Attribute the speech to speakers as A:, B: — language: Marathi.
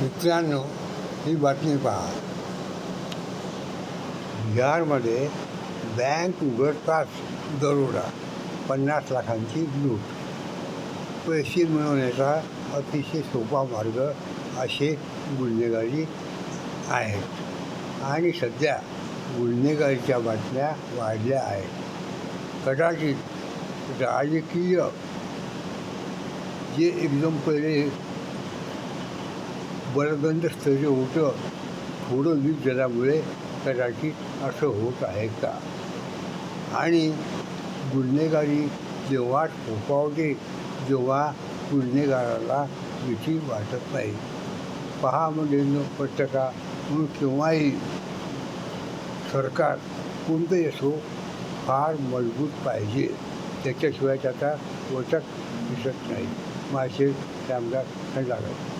A: मित्रांनो ही बातमी पहा. बिहारमध्ये बँक उघडताच दरोडा पन्नास लाखांची लूट. पैसे मिळवण्याचा अतिशय सोपा मार्ग असे गुन्हेगारी आहेत आणि सध्या गुन्हेगारीच्या बातम्या वाढल्या आहेत. कदाचित राजकीय जे एकदम पहिले बलगंध स्थैर्य होतं. थोडं वीज झाल्यामुळे कदाचित असं होत आहे का? आणि गुन्हेगारी जेव्हा फोफावते जेव्हा गुन्हेगाराला भीती वाटत नाही. पहा म्हणजे न पत्रका म्हणून केव्हाही सरकार कोणतंही असो फार मजबूत पाहिजे. त्याच्याशिवाय त्याचा वचक दिसत नाही. माझे रामदास लागत